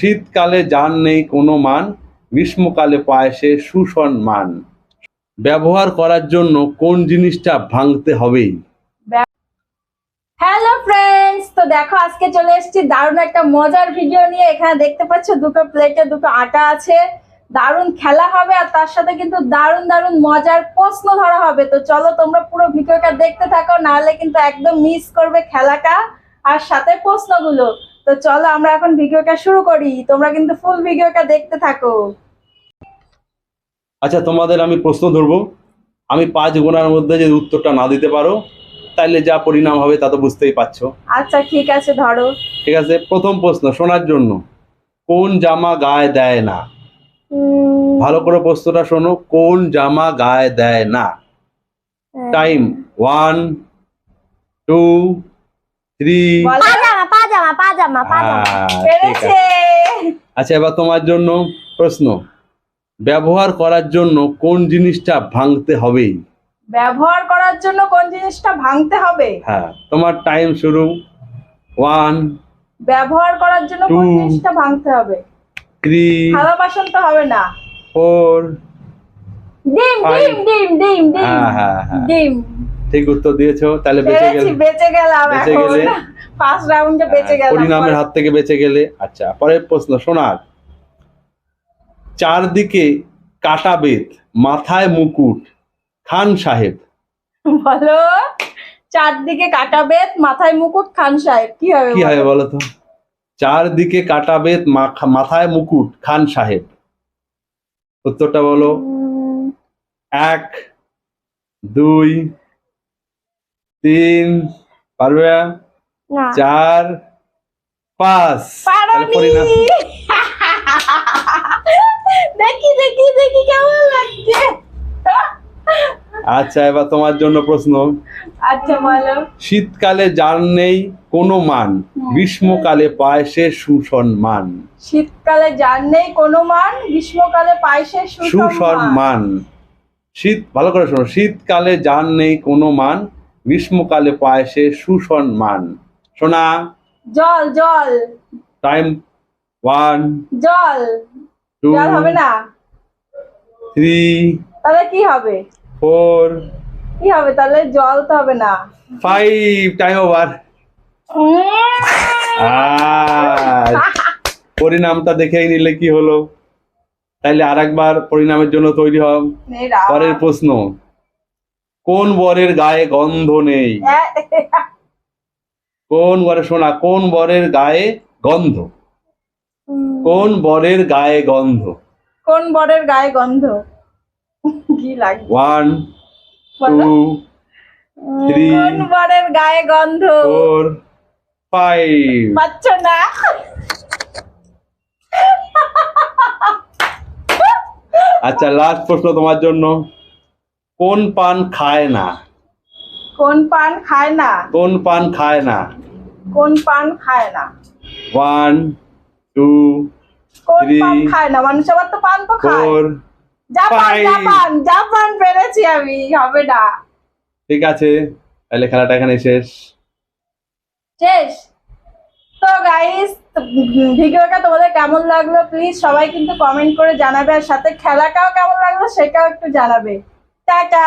শীতকালে যান নেই কোনো মান গ্রীষ্মকালে পায়েসে মান ব্যবহার করার জন্য কোন জিনিসটা ভাঙতে হবেই? হ্যালো ফ্রেন্ডস তো দেখো আজকে চলে এসেছি দারুণ একটা মজার ভিডিও নিয়ে। এখানে দেখতে পাচ্ছ দুটো প্লেটে দুটো আটা আছে। দারুণ খেলা হবে আর তার সাথে কিন্তু দারুণ দারুণ মজার প্রশ্ন ধরা হবে। তো চলো তোমরা পুরো ভিডিওটা দেখতে থাকো নাহলে কিন্তু একদম মিস করবে খেলাটা আর সাথে প্রশ্নগুলো। তো চলো আমরা এখন ভিডিওটা শুরু করি তোমরা কিন্তু ফুল ভিডিওটা দেখতে থাকো। আচ্ছা তোমাদের আমি প্রশ্ন ধরবো। আমি পাঁচ গোনার মধ্যে যদি উত্তরটা না দিতে পারো তাহলে যা পরিণাম হবে তা তো বুঝতেই পারছ। আচ্ছা ঠিক আছে ধরো। ঠিক আছে প্রথম প্রশ্ন শোনার জন্য কোন জামা গায়ে দেয় না? ভালো করে প্রশ্নটা শোনো কোন জামা গায়ে দেয় না? টাইম ওয়ান টু থ্রি আচ্ছা এবার তোমার জন্য প্রশ্ন। ব্যবহার করার জন্য কোন জিনিসটা ভাঙতে হবে? ব্যবহার করার জন্য কোন জিনিসটা ভাঙতে হবে? হ্যাঁ তোমার টাইম শুরু। ওয়ান ব্যবহার করার জন্য কোন জিনিসটা ভাঙতে হবে? থ্রি থালা বাসন তো হবে না। ফোর। ডিম Five. ডিম ডিম ডিম। ডিম হ্যাঁ হ্যাঁ হ্যাঁ। ডিম। ঠিক উত্তর দিয়েছ তাহলে বেঁচে গেলে। বেঁচে গেলাম বেঁচে গেলে? ফার্স্ট রাউন্ডে বেঁচে গেলাম। পরিণামের হাত থেকে বেঁচে গেলে। আচ্ছা পরের প্রশ্ন শোনার চারদিকে কাটা বেত মাথায় মুকুট খান সাহেব। বলো চারদিকে কাটা বেত মাথায় মুকুট খান সাহেব। কি হবে কি হবে বলো তো? চারদিকে কাটা বেত মাখা- মাথায় মুকুট খান সাহেব। উত্তরটা বলো। এক দুই তিন পারবে? চার পাঁচ। দেখি দেখি দেখি কেমন লাগছে। আচ্ছা এবার তোমার জন্য প্রশ্ন। শীতকালে যার নেই কোনো মান গ্রীষ্মকালে পায় সে সুসম্মান। শীতকালে যার নেই কোনো মান গ্রীষ্মকালে পায়েসের সুসম্মান। সুসম্মান। শীত ভালো করে শোনো শীতকালে যার নেই কোনো মান গ্রীষ্মকালে পায় সে সুসম্মান। শোনা জল জল। টাইম ওয়ান জল। টু জল হবে না। থ্রি তাহলে কি হবে? ফোর কি হবে? তাহলে জল তো হবে না। ফাইভ টাইম ওভার পরিণামটা দেখেই নিলে কি হলো? তাইলে আরেকবার পরিণামের জন্য তৈরি রাম। পরের প্রশ্ন কোন বরের গায়ে গন্ধ নেই? কোন বরে শোনা কোন বরের গায়ে গন্ধ? কোন বরের গায়ে গন্ধ? কোন বরের গায়ে গন্ধ? কি লাগবে? ওয়ান টু three, কোন বরের গায়ে গন্ধ? ফোর ফাইভ পাচ্ছ না? আচ্ছা লাস্ট প্রশ্ন তোমার জন্য। কোন পান খায় না? কোন পান খায় না? কোন পান খায় না? কোন পান খায় না? ওয়ান টু কোন পান খায় না? মানুষ আবার তো পান তো খায়। জাপান. জাপান জাপান পেরেছি আমি হবে না। ঠিক আছে তাহলে খেলাটা এখানে শেষ। শেষ। তো গাইস ভিডিওটা তোমাদের কেমন লাগল? প্লিজ সবাই কিন্তু কমেন্ট করে জানাবে আর সাথে খেলাটাও কেমন লাগল সেটাও একটু জানাবে। টাটা!